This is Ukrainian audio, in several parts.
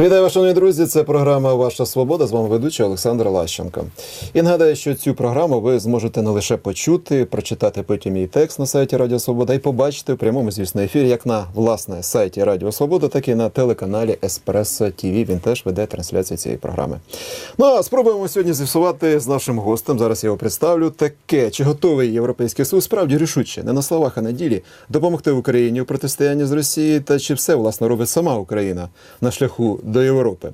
Вітаю, шановні друзі. Це програма Ваша Свобода. З вами ведучий Олександр Лащенко. І нагадаю, що цю програму ви зможете не лише почути, прочитати потім її текст на сайті Радіо Свобода і побачити в прямому, звісно, ефірі як на власне сайті Радіо Свобода, так і на телеканалі Еспресо ТВ. Він теж веде трансляцію цієї програми. Ну а спробуємо сьогодні з'ясувати з нашим гостем. Зараз я його представлю. Таке чи готовий європейський союз справді рішуче, не на словах, а на ділі допомогти Україні у протистоянні з Росією, та чи все власне робить сама Україна на шляху до Європи.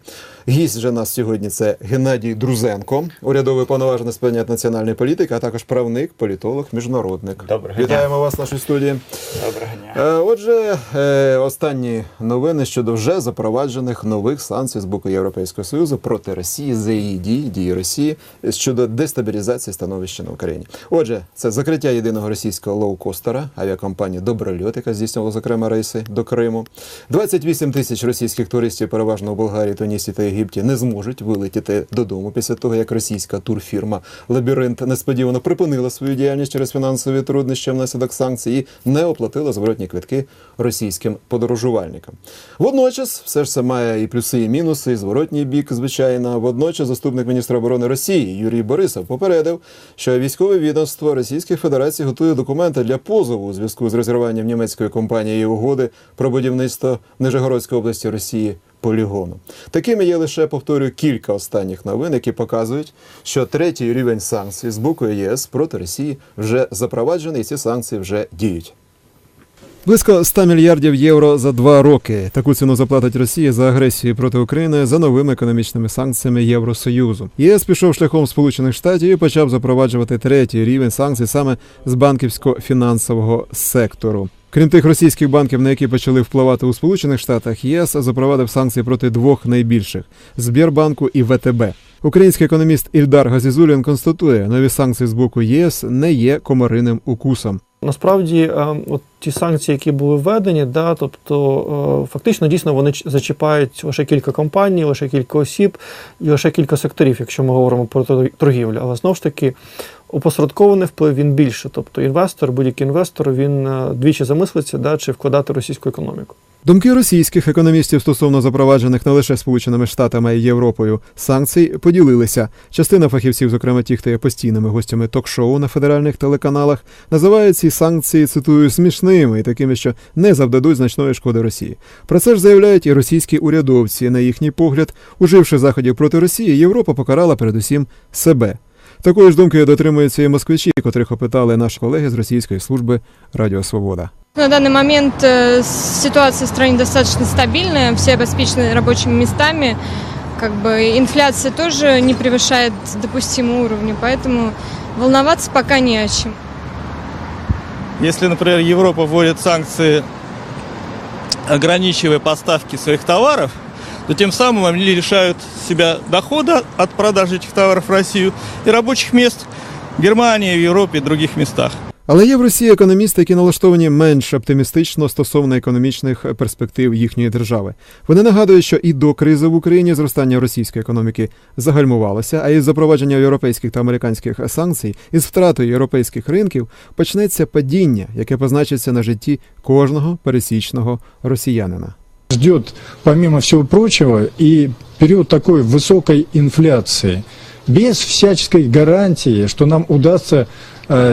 Гість же нас сьогодні це Геннадій Друзенко, урядовий повноважений з питань національної політики, а також правник, політолог, міжнародник. Доброго дня. Вітаємо вас в нашій студії. Доброго дня. Е, Отже, е, останні новини щодо вже запроваджених нових санкцій з боку Європейського союзу проти Росії за її дії, дії Росії щодо дестабілізації становища на Україні. Отже, це закриття єдиного російського лоукостера, авіакомпанії Доброльот, яка здійснювала зокрема рейси до Криму. 28 тисяч російських туристів, переважно у Болгарії, Тунісі та Єгипті, не зможуть вилетіти додому після того, як російська турфірма Лабіринт несподівано припинила свою діяльність через фінансові труднощі внаслідок санкцій і не оплатила зворотні квитки російським подорожувальникам. Водночас, все ж це має і плюси, і мінуси, і зворотній бік, звичайно. Водночас, заступник міністра оборони Росії Юрій Борисов попередив, що військове відомство Російської Федерації готує документи для позову у зв'язку з розірванням німецької компанії угоди про будівництво Нижегородської області Росії. Полігону такими є лише повторюю кілька останніх новин, які показують, що третій рівень санкцій з боку ЄС проти Росії вже запроваджений, і ці санкції вже діють. Близько 100 мільярдів євро за два роки. Таку ціну заплатить Росія за агресію проти України за новими економічними санкціями Євросоюзу. ЄС пішов шляхом Сполучених Штатів і почав запроваджувати третій рівень санкцій саме з банківсько-фінансового сектору. Крім тих російських банків, на які почали впливати у Сполучених Штатах, ЄС запровадив санкції проти двох найбільших Збірбанку і ВТБ. Український економіст Ільдар Газізулін констатує, нові санкції з боку єС не є комариним укусом. Насправді, е, от ті санкції, які були введені, да, тобто е, фактично дійсно вони зачіпають лише кілька компаній, лише кілька осіб і лише кілька секторів, якщо ми говоримо про торгівлю. Але знову ж таки, опосередкований вплив він більше. Тобто інвестор, будь-який інвестор, він е, двічі замислиться, да, чи вкладати російську економіку. Думки російських економістів стосовно запроваджених не лише Сполученими Штатами й Європою санкцій поділилися. Частина фахівців, зокрема ті, хто є постійними гостями ток-шоу на федеральних телеканалах, називають ці санкції цитую смішними і такими, що не завдадуть значної шкоди Росії. Про це ж заявляють і російські урядовці. На їхній погляд, уживши заходів проти Росії, Європа покарала передусім себе. Такої ж думки дотримуються і москвичі, котрих опитали наші колеги з російської служби Радіо Свобода. На данный момент э, ситуация в стране достаточно стабильная, все обеспечены рабочими местами, как бы инфляция тоже не превышает допустимого уровня, поэтому волноваться пока не о чем. Если, например, Европа вводит санкции, ограничивая поставки своих товаров, то тем самым они лишают себя дохода от продажи этих товаров в Россию и рабочих мест в Германии, в Европе и других местах. Але є в Росії економісти, які налаштовані менш оптимістично стосовно економічних перспектив їхньої держави. Вони нагадують, що і до кризи в Україні зростання російської економіки загальмувалося, а із запровадження європейських та американських санкцій із втратою європейських ринків почнеться падіння, яке позначиться на житті кожного пересічного росіянина. ждет, помимо всего прочего, и период такой высокой инфляции, без всяческой гарантии, что нам удастся э,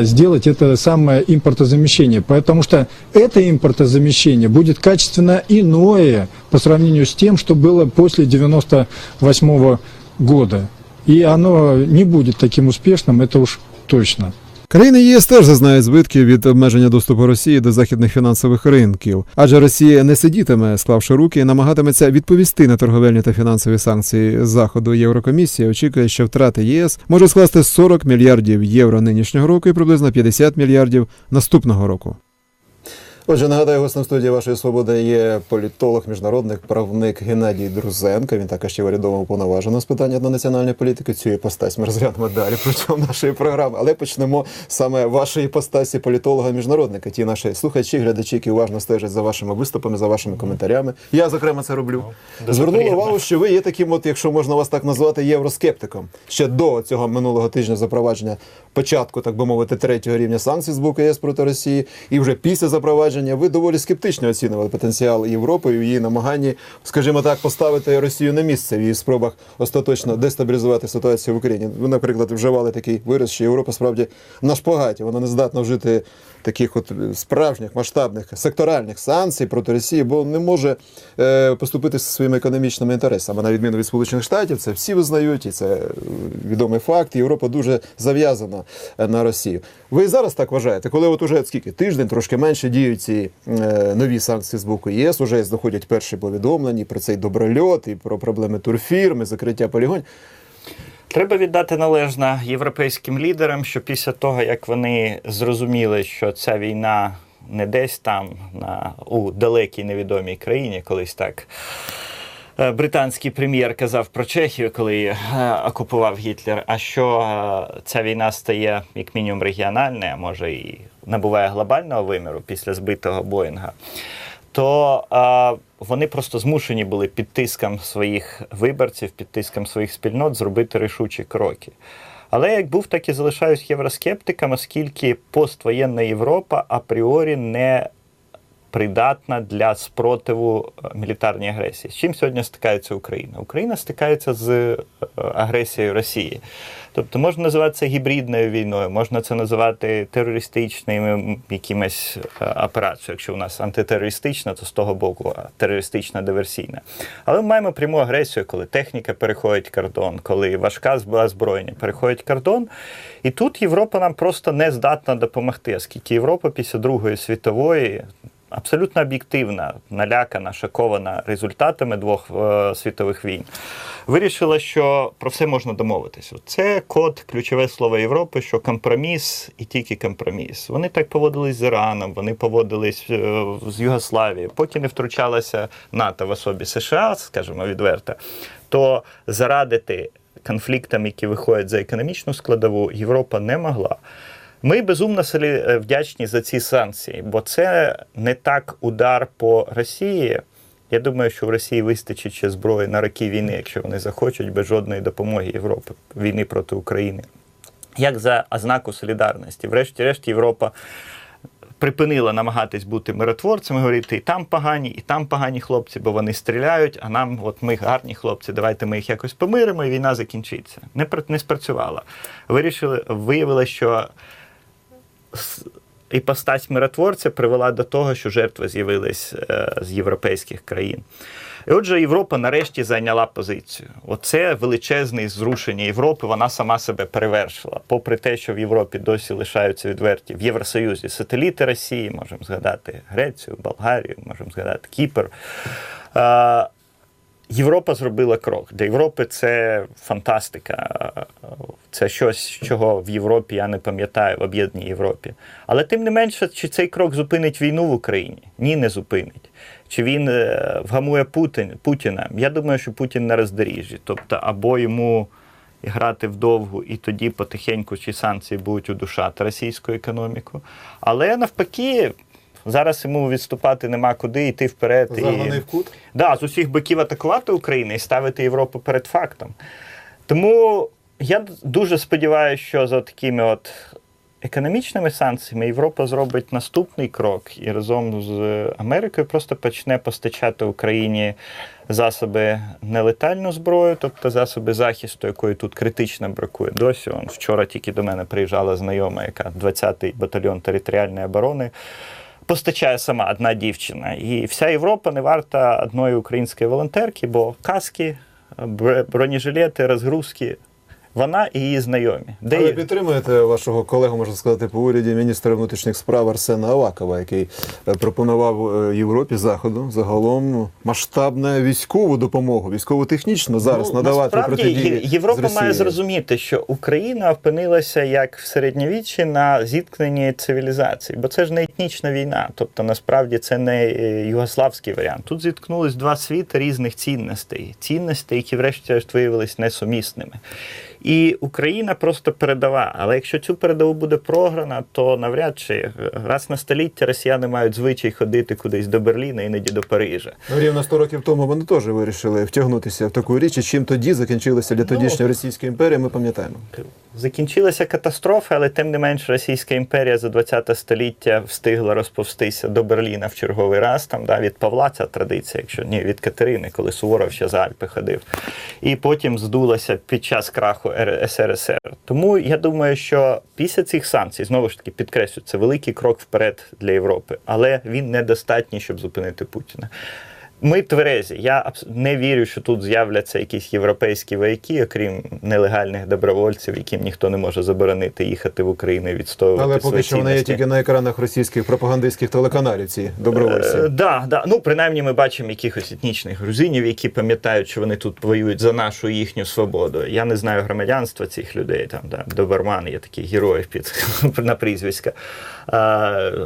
сделать это самое импортозамещение. Потому что это импортозамещение будет качественно иное по сравнению с тем, что было после 98 года. И оно не будет таким успешным, это уж точно. Країни ЄС теж зазнають збитків від обмеження доступу Росії до західних фінансових ринків, адже Росія не сидітиме, склавши руки, і намагатиметься відповісти на торговельні та фінансові санкції заходу. Єврокомісія очікує, що втрати ЄС може скласти 40 мільярдів євро нинішнього року і приблизно 50 мільярдів наступного року. Отже, нагадаю, гостем студії вашої свободи є політолог, міжнародник, правник Геннадій Друзенко. Він також є урядово уповноважений з питання до національної політики. Цю іпостась ми розглянемо далі протягом нашої програми. Але почнемо саме вашої іпостасі політолога міжнародника. Ті наші слухачі, глядачі, які уважно стежать за вашими виступами, за вашими коментарями. Я зокрема це роблю. Звернули приємно. увагу, що ви є таким, от, якщо можна вас так назвати, євроскептиком. Ще до цього минулого тижня запровадження початку, так би мовити, третього рівня санкцій з боку ЄС проти Росії, і вже після запровадження запровадження, ви доволі скептично оцінювали потенціал Європи в її намаганні, скажімо так, поставити Росію на місце в її спробах остаточно дестабілізувати ситуацію в Україні. Ви, наприклад, вживали такий вираз, що Європа справді на шпагаті, вона не здатна вжити таких от справжніх масштабних секторальних санкцій проти Росії, бо не може е, поступити зі своїми економічними інтересами. На відміну від Сполучених Штатів, це всі визнають, і це відомий факт. Європа дуже зав'язана е, на Росію. Ви зараз так вважаєте, коли от уже скільки тиждень, трошки менше діють ці е, нові санкції з боку ЄС, уже знаходять перші повідомлення про цей доброльот, і про проблеми турфірми, закриття полігонів. Треба віддати належне європейським лідерам, що після того, як вони зрозуміли, що ця війна не десь там, на, у далекій невідомій країні, колись так. Е, Британський прем'єр казав про Чехію, коли е, окупував Гітлер. А що е, ця війна стає як мінімум регіональною, а може і набуває глобального виміру після збитого Боїнга, то вони просто змушені були під тиском своїх виборців, під тиском своїх спільнот зробити рішучі кроки. Але як був, так і залишаюсь євроскептиком, оскільки поствоєнна Європа апріорі не придатна для спротиву е, мілітарній агресії. З чим сьогодні стикається Україна? Україна стикається з е, агресією Росії. Тобто можна називати це гібридною війною, можна це називати терористичними якимось е, операцією. Якщо у нас антитерористична, то з того боку терористична диверсійна. Але ми маємо пряму агресію, коли техніка переходить кордон, коли важка зброя озброєння переходить кордон. І тут Європа нам просто не здатна допомогти, оскільки Європа після Другої світової абсолютно об'єктивна, налякана, шокована результатами двох е, світових війн. Вирішила, що про все можна домовитися. Це код, ключове слово Європи, що компроміс і тільки компроміс. Вони так поводились з Іраном, вони поводились е, з Югославією, поки не втручалася НАТО в особі США, скажімо відверто, то зарадити конфліктам, які виходять за економічну складову, Європа не могла. Ми безумно е, вдячні за ці санкції, бо це не так удар по Росії. Я думаю, що в Росії вистачить ще зброї на роки війни, якщо вони захочуть, без жодної допомоги Європи війни проти України. Як за ознаку солідарності. Врешті-решт, Європа припинила намагатись бути миротворцями, говорити, і там погані, і там погані хлопці, бо вони стріляють, а нам, от ми гарні хлопці, давайте ми їх якось помиримо, і війна закінчиться. Не, не спрацювала. Вирішили, виявилося, що іпостась миротворця привела до того, що жертви з'явились е, з європейських країн. І отже, Європа нарешті зайняла позицію. Оце величезне зрушення Європи, вона сама себе перевершила. Попри те, що в Європі досі лишаються відверті в Євросоюзі сателіти Росії, можемо згадати Грецію, Болгарію, можемо згадати Кіпр. Європа зробила крок. Для Європи це фантастика. Це щось, чого в Європі я не пам'ятаю в об'єднаній Європі. Але тим не менше, чи цей крок зупинить війну в Україні? Ні, не зупинить. Чи він е, вгамує Путін, Путіна? Я думаю, що Путін на роздоріжжі. Тобто, або йому грати вдовгу, і тоді потихеньку ці санкції будуть удушати російську економіку. Але навпаки, зараз йому відступати нема куди, йти вперед. Загнаний і... в кут. Да, з усіх боків атакувати Україну і ставити Європу перед фактом. Тому я дуже сподіваюся, що за такими от економічними санкціями Європа зробить наступний крок і разом з Америкою просто почне постачати Україні засоби нелетальну зброю, тобто засоби захисту, якої тут критично бракує досі. Он вчора тільки до мене приїжджала знайома, яка 20-й батальйон територіальної оборони. Постачає сама одна дівчина. І вся Європа не варта одної української волонтерки, бо каски, бр- бронежилети, розгрузки. Вона і її знайомі. Де Але є- підтримуєте вашого колегу, можна сказати, по уряді міністра внутрішніх справ Арсена Авакова, який е, пропонував е, Європі Заходу загалом масштабну військову допомогу, військово-технічну зараз Ну, надавати протидії Європа з має зрозуміти, що Україна опинилася як в середньовіччі на зіткненні цивілізацій, бо це ж не етнічна війна. Тобто, насправді це не е, югославський варіант. Тут зіткнулись два світи різних цінностей, цінностей, які, врешті-решт, виявилися несумісними. І Україна просто передова. Але якщо цю передову буде програна, то навряд чи е, раз на століття росіяни мають звичай ходити кудись до Берліна, іноді до Парижа. Ну, Рівно 100 років тому вони теж вирішили втягнутися в таку річ, і чим тоді закінчилася для тодішньої Російської імперії, ми пам'ятаємо. Закінчилася катастрофа, але тим не менш Російська імперія за 20 століття встигла розповстися до Берліна в черговий раз. Там да, від Павла ця традиція, якщо ні, від Катерини, коли Суворов ще за Альпи ходив. І потім здулася під час краху СРСР. Тому я думаю, що після цих санкцій, знову ж таки, підкреслю, це великий крок вперед для Європи, але він недостатній, щоб зупинити Путіна. Ми тверезі. Я не вірю, що тут з'являться якісь європейські вояки, окрім нелегальних добровольців, яким ніхто не може заборонити їхати в Україну і відстоювати Але поки що вони є тільки на екранах російських пропагандистських телеканалів, ці добровольці. Е, да, да. Ну, принаймні, ми бачимо якихось етнічних грузинів, які пам'ятають, що вони тут воюють за нашу їхню свободу. Я не знаю громадянства цих людей. Там да, Доберман є такий героїв під на прізвиська.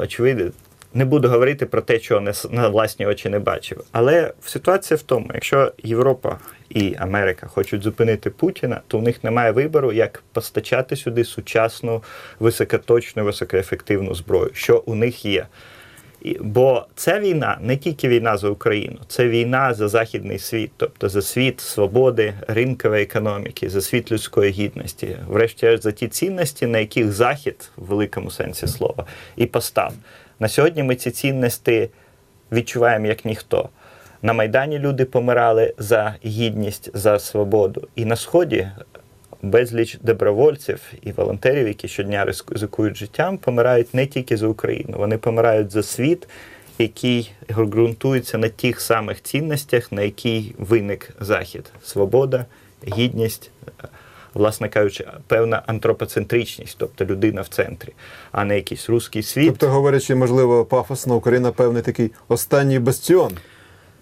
Очевидно. Не буду говорити про те, чого не на власні очі не бачив. Але ситуація в тому, якщо Європа і Америка хочуть зупинити Путіна, то у них немає вибору, як постачати сюди сучасну, високоточну, високоефективну зброю, що у них є. Бо ця війна не тільки війна за Україну, це війна за західний світ, тобто за світ свободи, ринкової економіки, за світ людської гідності, врешті за ті цінності, на яких захід в великому сенсі слова і постав. На сьогодні ми ці цінності відчуваємо як ніхто. На Майдані люди помирали за гідність, за свободу. І на сході безліч добровольців і волонтерів, які щодня ризикують життям, помирають не тільки за Україну, вони помирають за світ, який ґрунтується на тих самих цінностях, на який виник Захід: свобода, гідність. Власне кажучи, певна антропоцентричність, тобто людина в центрі, а не якийсь русський світ. Тобто, говорячи, можливо, пафосно, Україна певний такий останній бастіон.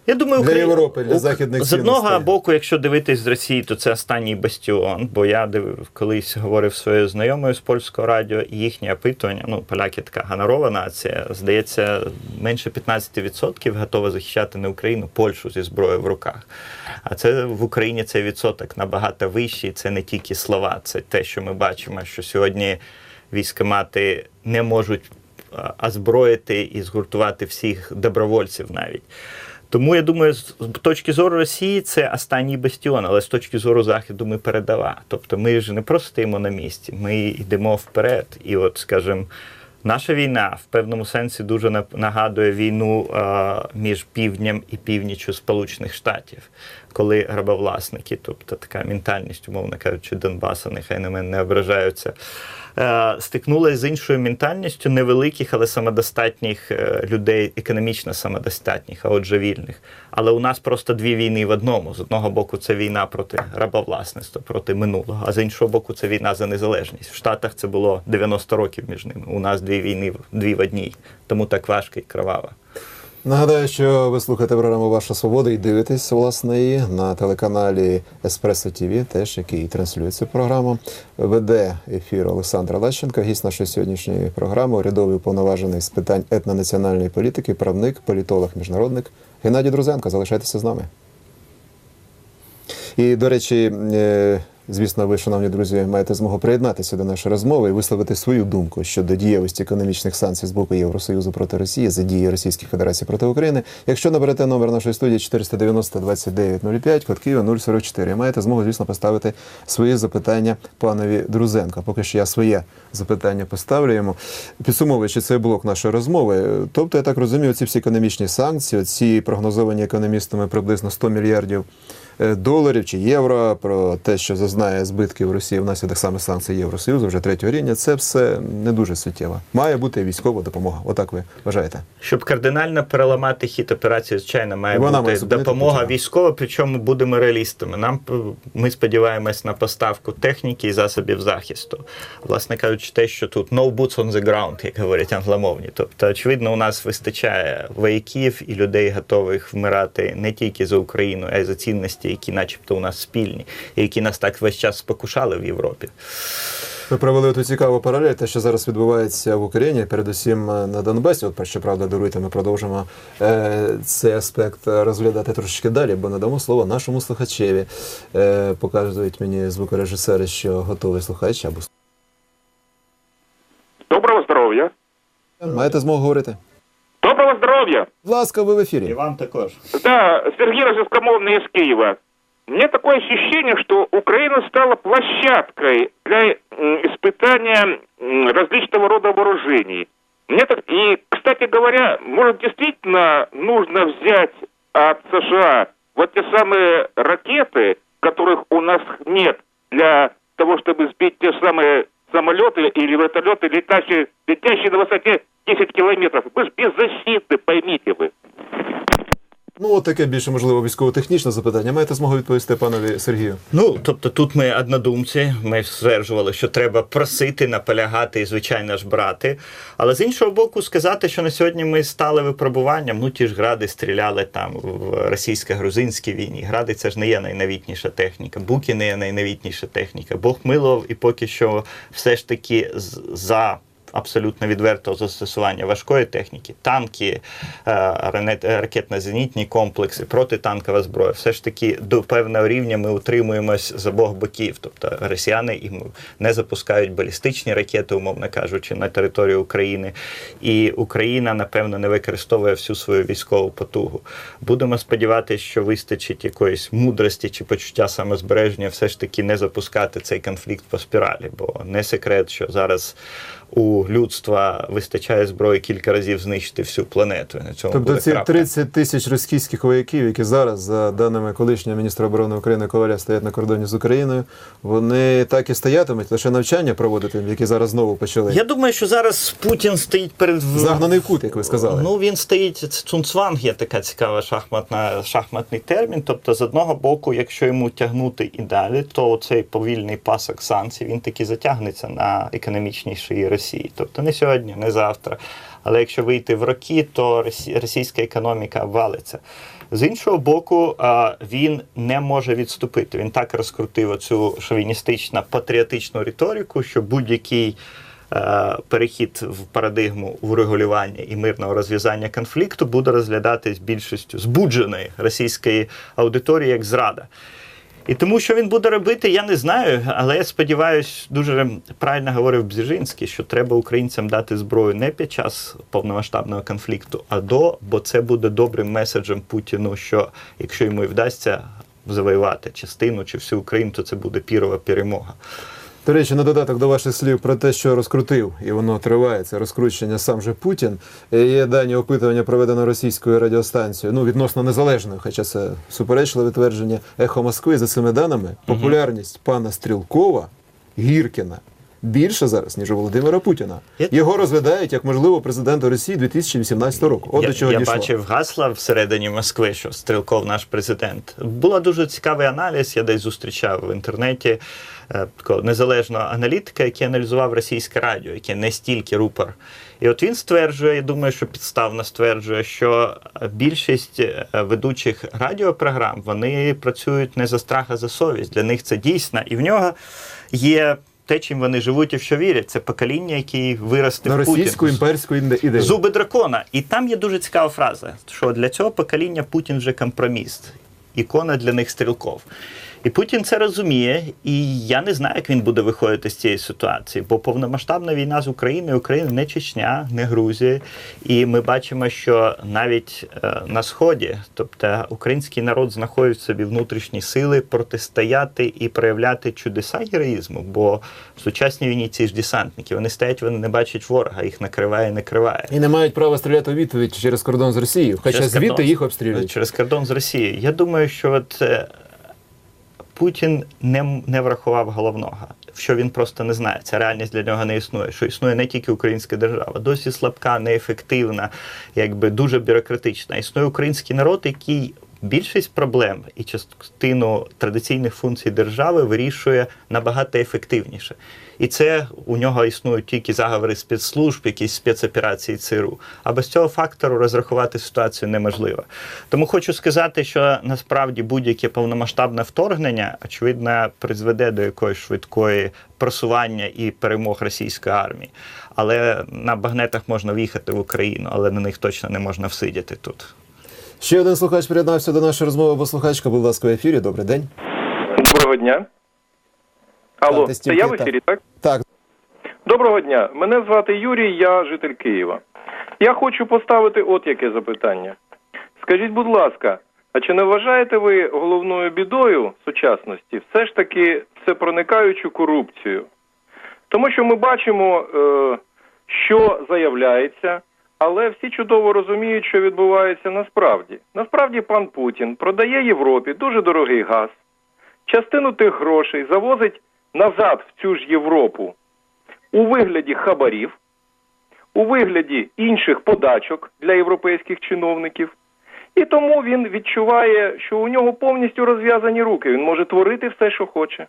Я думаю, Для Україна- Європи, для західних з одного боку, якщо дивитись з Росії, то це останній бастіон. Бо я див, колись говорив своєю знайомою з польського радіо, і їхнє опитування, ну, поляки така гонорова нація, здається, менше 15% готова захищати не Україну, Польщу зі зброєю в руках. А це в Україні цей відсоток набагато вищий. Це не тільки слова, це те, що ми бачимо, що сьогодні військомати не можуть озброїти і згуртувати всіх добровольців навіть. Тому я думаю, з точки зору Росії це останній бастіон, але з точки зору Заходу ми передова. Тобто ми ж не просто стоїмо на місці, ми йдемо вперед. І от, скажімо, наша війна в певному сенсі дуже нагадує війну між півднем і північчю Сполучених Штатів, коли грабовласники, тобто така ментальність, умовно кажучи, Донбаса, нехай на мене не ображаються. Е, Стикнулася з іншою ментальністю невеликих, але самодостатніх е, людей, економічно самодостатніх, а отже вільних. Але у нас просто дві війни в одному. З одного боку, це війна проти рабовласництва, проти минулого, а з іншого боку, це війна за незалежність. В Штатах це було 90 років між ними. У нас дві війни, дві в одній. Тому так важко і кроваво. Нагадаю, що ви слухаєте програму Ваша Свобода і дивитесь власне її на телеканалі Еспресо ТВ, теж який транслює цю програму. Веде ефір Олександр Лещенко, гість нашої сьогоднішньої програми, урядовий уповноважений з питань етнонаціональної політики, правник, політолог, міжнародник Геннадій Друзенко. Залишайтеся з нами. І, до речі, е, звісно, ви, шановні друзі, маєте змогу приєднатися до нашої розмови і висловити свою думку щодо дієвості економічних санкцій з боку Євросоюзу проти Росії за дії Російської Федерації проти України. Якщо наберете номер нашої студії 490 2905, код Києва 044, маєте змогу, звісно, поставити свої запитання панові Друзенко. Поки що я своє запитання поставлю йому. Підсумовуючи цей блок нашої розмови, тобто, я так розумію, ці всі економічні санкції, ці прогнозовані економістами приблизно 100 мільярдів доларів чи євро, про те, що зазнає збитків Росії внаслідок саме санкцій Євросоюзу вже третього рівня, це все не дуже суттєво. Має бути військова допомога. Отак ви вважаєте? Щоб кардинально переламати хід операції, звичайно, має Вона бути має допомога військова, причому будемо реалістами. Нам ми сподіваємось на поставку техніки і засобів захисту. Власне кажучи, те, що тут no boots on the ground, як говорять англомовні. Тобто, очевидно, у нас вистачає вояків і людей, готових вмирати не тільки за Україну, а й за цінності, які, начебто, у нас спільні, і які нас так весь час спокушали в Європі. Ви провели ту цікаву паралель, те, що зараз відбувається в Україні, передусім е, на Донбасі. От, що правда, даруйте, ми продовжимо е, цей аспект розглядати трошечки далі, бо надамо слово нашому слухачеві. Е, показують мені звукорежисери, що готовий слухач або Доброго здоров'я. маєте змогу говорити. Доброго здоров'я. Будь ласка, ви в І ефірі. вам також. Да, Сергей Рожескомовный из Киева. Мне такое ощущение, что Украина стала площадкой для м, испытания м, различного рода вооружений. Мне так... И, кстати говоря, может действительно нужно взять от США вот те самые ракеты, которых у нас нет, для того, чтобы сбить те самые самолеты или вертолеты, летающие, летящие на высоте 10 километров. Мы же беззащитны, поймите вы. Ну, от таке більше можливо військово-технічне запитання. Маєте змогу відповісти панові Сергію. Ну, тобто тут ми однодумці, ми стверджували, що треба просити, наполягати і, звичайно ж, брати. Але з іншого боку, сказати, що на сьогодні ми стали випробуванням, ну ті ж гради стріляли там в російсько-грузинській війні. Гради це ж не є найновітніша техніка, буки не є найновітніша техніка. Бог милував, і поки що все ж таки з- за. Абсолютно відвертого застосування важкої техніки, танки, е, ракетно-зенітні комплекси, протитанкова зброя. Все ж таки до певного рівня ми утримуємось з обох боків. Тобто росіяни і не запускають балістичні ракети, умовно кажучи, на територію України. І Україна, напевно, не використовує всю свою військову потугу. Будемо сподіватися, що вистачить якоїсь мудрості чи почуття самозбереження, все ж таки не запускати цей конфлікт по спіралі, бо не секрет, що зараз. У людства вистачає зброї кілька разів знищити всю планету. На цьому Тобто ці крапка. 30 тисяч російських вояків, які зараз, за даними колишнього міністра оборони України Коваля, стоять на кордоні з Україною, вони так і стоятимуть, лише навчання проводити, які зараз знову почали. Я думаю, що зараз Путін стоїть перед Загнаний кут, як ви сказали. Ну він стоїть цунцванг, є така цікава шахматна шахматний термін. Тобто, з одного боку, якщо йому тягнути і далі, то цей повільний пасок санкцій він таки затягнеться на економічній шиї Росії. Тобто не сьогодні, не завтра. Але якщо вийти в роки, то російська економіка обвалиться. З іншого боку, він не може відступити. Він так розкрутив оцю шовіністичну патріотичну риторику, що будь-який перехід в парадигму урегулювання і мирного розв'язання конфлікту буде розглядатись більшістю збудженої російської аудиторії як зрада. І тому, що він буде робити, я не знаю, але я сподіваюся, дуже правильно говорив Бзіжинський, що треба українцям дати зброю не під час повномасштабного конфлікту, а до, бо це буде добрим меседжем Путіну, що якщо йому і вдасться завоювати частину чи всю Україну, то це буде пірова перемога. До речі, на додаток до ваших слів про те, що розкрутив, і воно триває, це розкручення сам же Путін. Е, Є дані опитування, проведено російською радіостанцією, ну відносно незалежною, хоча це суперечливе твердження Ехо Москви. За цими даними, популярність пана Стрілкова Гіркіна. Більше зараз, ніж у Володимира Путіна. Його розглядають як можливо президента Росії 2018 року. От я, до чого я дійшло. бачив гасла всередині Москви, що Стрілков наш президент. Була дуже цікавий аналіз. Я десь зустрічав в інтернеті такого незалежного аналітика, який аналізував російське радіо, яке не стільки рупор. І от він стверджує, я думаю, що підставно стверджує, що більшість е, ведучих радіопрограм вони працюють не за страх, а за совість. Для них це дійсно. І в нього є те, чим вони живуть і в що вірять. Це покоління, яке виросте на в Путін. російську імперську іде- ідею. Зуби дракона. І там є дуже цікава фраза, що для цього покоління Путін вже компроміст, ікона для них стрілков. І Путін це розуміє, і я не знаю, як він буде виходити з цієї ситуації, бо повномасштабна війна з Україною, Україна не Чечня, не Грузія. І ми бачимо, що навіть е, на сході, тобто український народ знаходить в собі внутрішні сили протистояти і проявляти чудеса героїзму. Бо в сучасній війні ці ж десантники вони стоять, вони не бачать ворога, їх накриває, накриває. І не мають права стріляти у відповідь через кордон з Росією, хоча Через звідти кордон. їх обстрілюють. Через кордон з Росією. Я думаю, що от е, Путін не, не врахував головного, що він просто не знає. Ця реальність для нього не існує. Що існує не тільки українська держава, досі слабка, неефективна, якби дуже бюрократична. Існує український народ, який більшість проблем і частину традиційних функцій держави вирішує набагато ефективніше. І це у нього існують тільки заговори спецслужб, якісь спецоперації ЦРУ. А без цього фактору розрахувати ситуацію неможливо. Тому хочу сказати, що насправді будь-яке повномасштабне вторгнення, очевидно, призведе до якоїсь швидкої просування і перемог російської армії. Але на багнетах можна в'їхати в Україну, але на них точно не можна всидіти тут. Ще один слухач приєднався до нашої розмови, бо слухачка, будь ласка, в ефірі. Добрий день. Доброго дня. Алло, це я в ефірі, так? Так, Доброго дня. Мене звати Юрій, я житель Києва. Я хочу поставити от яке запитання. Скажіть, будь ласка, а чи не вважаєте ви головною бідою сучасності все ж таки всепроникаючу корупцію? Тому що ми бачимо, е, що заявляється, але всі чудово розуміють, що відбувається насправді. Насправді пан Путін продає Європі дуже дорогий газ, частину тих грошей завозить назад в цю ж Європу у вигляді хабарів, у вигляді інших подачок для європейських чиновників. І тому він відчуває, що у нього повністю розв'язані руки. Він може творити все, що хоче.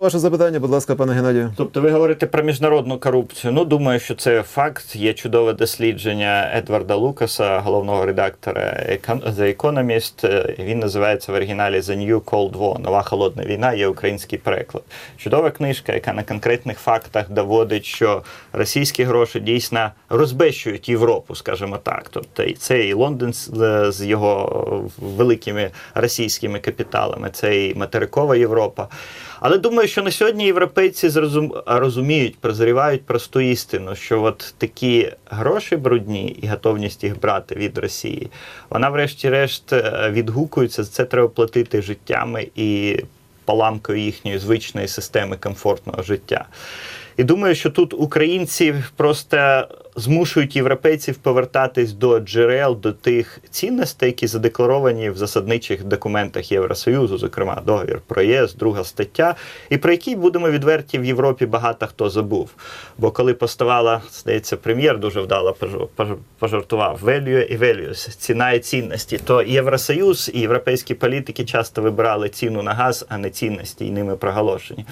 Ваше запитання, будь ласка, пане Геннадію. Тобто ви говорите про міжнародну корупцію. Ну, думаю, що це факт. Є чудове дослідження Едварда Лукаса, головного редактора The Economist. Він називається в оригіналі The New Cold War, Нова холодна війна, є український переклад. Чудова книжка, яка на конкретних фактах доводить, що російські гроші дійсно розбещують Європу, скажімо так. Тобто і це і Лондон з його великими російськими капіталами, це і материкова Європа. Але думаю, що на сьогодні європейці зрозум... розуміють, прозрівають просту істину, що от такі гроші брудні і готовність їх брати від Росії, вона, врешті-решт, е, відгукується. Це треба платити життями і поламкою їхньої звичної системи комфортного життя. І думаю, що тут українці просто змушують європейців повертатись до джерел, до тих цінностей, які задекларовані в засадничих документах Євросоюзу, зокрема договір про ЄС, друга стаття, і про які будемо відверті в Європі багато хто забув. Бо коли поставала, здається, прем'єр дуже вдало пожартував value і values, ціна і цінності, то Євросоюз і європейські політики часто вибирали ціну на газ, а не цінності, і ними проголошені.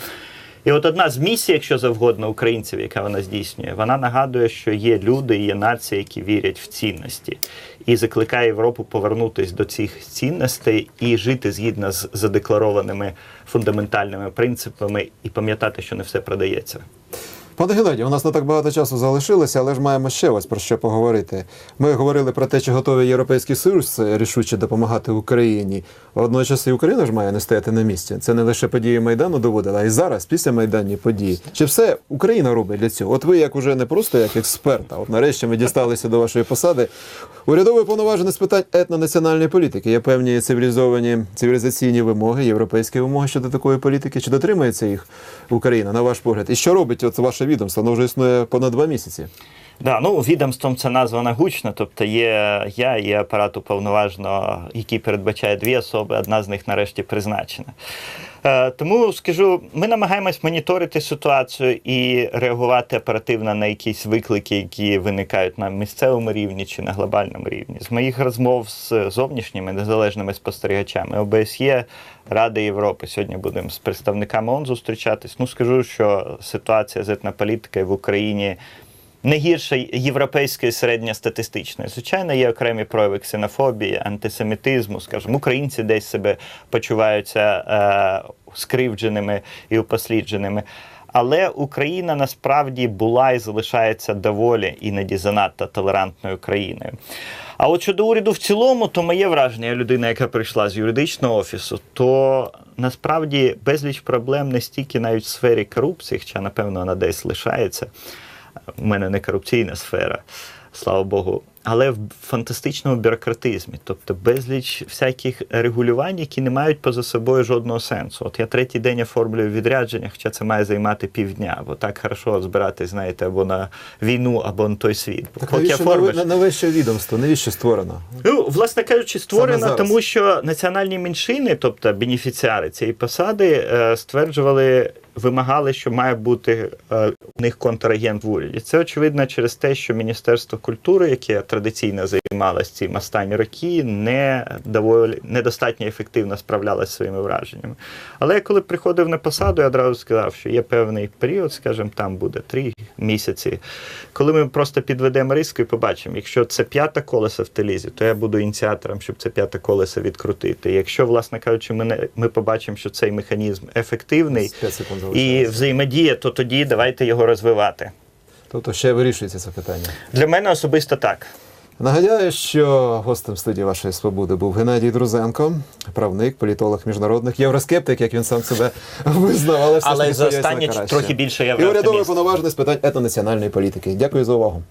І от одна з місій, якщо завгодно, українців, яка вона здійснює, вона нагадує, що є люди, є нації, які вірять в цінності, і закликає Європу повернутися до цих цінностей і жити згідно з задекларованими фундаментальними принципами, і пам'ятати, що не все продається. Пане Геннадію, у нас не так багато часу залишилося, але ж маємо ще ось про що поговорити. Ми говорили про те, чи готовий Європейський Союз рішуче допомагати Україні. Водночас і Україна ж має не стояти на місці. Це не лише події Майдану доводила, а й зараз, після майданні події. Чи все Україна робить для цього? От ви, як уже не просто як експерт, а от нарешті ми дісталися до вашої посади. Урядовий повноважений з питань етнонаціональної політики. Є певні цивілізовані цивілізаційні вимоги, європейські вимоги щодо такої політики. Чи дотримується їх Україна, на ваш погляд? І що робить от ваше відомство? Воно вже існує понад два місяці. Да, ну відомством це названа гучно, тобто є я і апарат уповноваженого, який передбачає дві особи, одна з них нарешті призначена. Е, тому скажу, ми намагаємось моніторити ситуацію і реагувати оперативно на якісь виклики, які виникають на місцевому рівні чи на глобальному рівні. З моїх розмов з зовнішніми незалежними спостерігачами ОБСЄ, Ради Європи. Сьогодні будемо з представниками ООН зустрічатись. Ну скажу, що ситуація з етнополітикою в Україні не гірше європейської середньостатистичної. Звичайно, є окремі прояви ксенофобії, антисемітизму, скажімо, українці десь себе почуваються е, скривдженими і упослідженими. Але Україна насправді була і залишається доволі іноді занадто толерантною країною. А от щодо уряду в цілому, то моє враження, я людина, яка прийшла з юридичного офісу, то насправді безліч проблем не стільки навіть в сфері корупції, хоча, напевно, вона десь лишається. У мене не корупційна сфера, слава Богу, але в фантастичному бюрократизмі, тобто безліч всяких регулювань, які не мають поза собою жодного сенсу. От я третій день оформлюю відрядження, хоча це має займати півдня, бо так хорошо збирати, знаєте, або на війну, або на той світ. Так поки навіщо оформиш- нове, навіщо відомство? Навіщо створено? Ну, власне кажучи, створено, тому що національні меншини, тобто бенефіціари цієї посади, е, стверджували, вимагали, що має бути е, у них контрагент в уряді. Це очевидно через те, що Міністерство культури, яке традиційно займалась цим останні роки, не доволі недостатньо ефективно справлялася зі своїми враженнями. Але я коли приходив на посаду, я одразу сказав, що є певний період, скажімо, там буде три місяці, коли ми просто підведемо риску і побачимо, якщо це п'яте колесо в телізі, то я буду ініціатором, щоб це п'яте колесо відкрутити. Якщо, власне кажучи, ми, не- ми побачимо, що цей механізм ефективний і взаємодія, то тоді давайте його розвивати. Тобто ще вирішується це питання. Для мене особисто так. Нагадаю, що гостем студії вашої свободи був Геннадій Друзенко, правник, політолог міжнародних, євроскептик, як він сам себе визнав, але все Але за останні трохи більше І урядовий повноважений з питань етнонаціональної політики. Дякую за увагу.